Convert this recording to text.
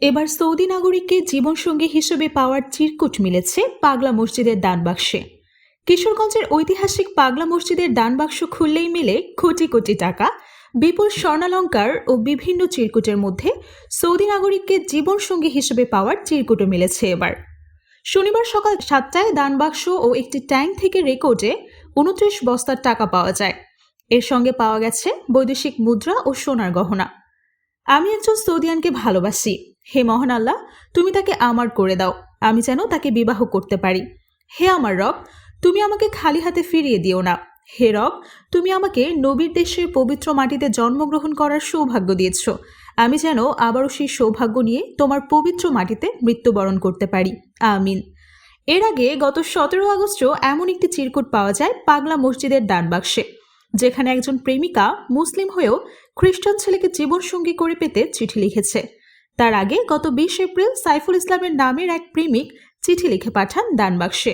এবার সৌদি নাগরিককে জীবনসঙ্গী হিসেবে পাওয়ার চিরকুট মিলেছে পাগলা মসজিদের দানবাক্সে। কিশোরগঞ্জের ঐতিহাসিক পাগলা মসজিদের দানবাক্স খুললেই মিলে কোটি কোটি টাকা, বিপুল স্বর্ণালঙ্কার ও বিভিন্ন চিরকুটের মধ্যে সৌদি নাগরিককে জীবনসঙ্গী হিসেবে পাওয়ার চিরকুটও মিলেছে এবার। শনিবার সকাল সাতটায় দানবাক্স ও একটি ট্যাঙ্ক থেকে রেকর্ডে উনত্রিশ বস্তার টাকা পাওয়া যায়। এর সঙ্গে পাওয়া গেছে বৈদেশিক মুদ্রা ও সোনার গহনা। আমি একজন সৌদিয়ানকে ভালোবাসি। হে মহান আল্লাহ, তুমি তাকে আমার করে দাও, আমি যেন তাকে বিবাহ করতে পারি। হে আমার রব, তুমি আমাকে খালি হাতে ফিরিয়ে দিও না। হে রব, তুমি আমাকে নবীর দেশের পবিত্র মাটিতে জন্মগ্রহণ করার সৌভাগ্য দিয়েছ। আমি যেন আবারও সেই সৌভাগ্য নিয়ে তোমার পবিত্র মাটিতে মৃত্যুবরণ করতে পারি। আমিন। এর আগে গত সতেরো আগস্টও এমন একটি চিরকুট পাওয়া যায় পাগলা মসজিদের দানবাক্সে যেখানে একজন প্রেমিকা মুসলিম হয়েও খ্রিস্টান ছেলেকে জীবনসঙ্গী করে পেতে চিঠি লিখেছে। তার আগে গত বিশ এপ্রিল সাইফুল ইসলামের নামের এক প্রেমিক চিঠি লিখে পাঠান দানবাক্সে।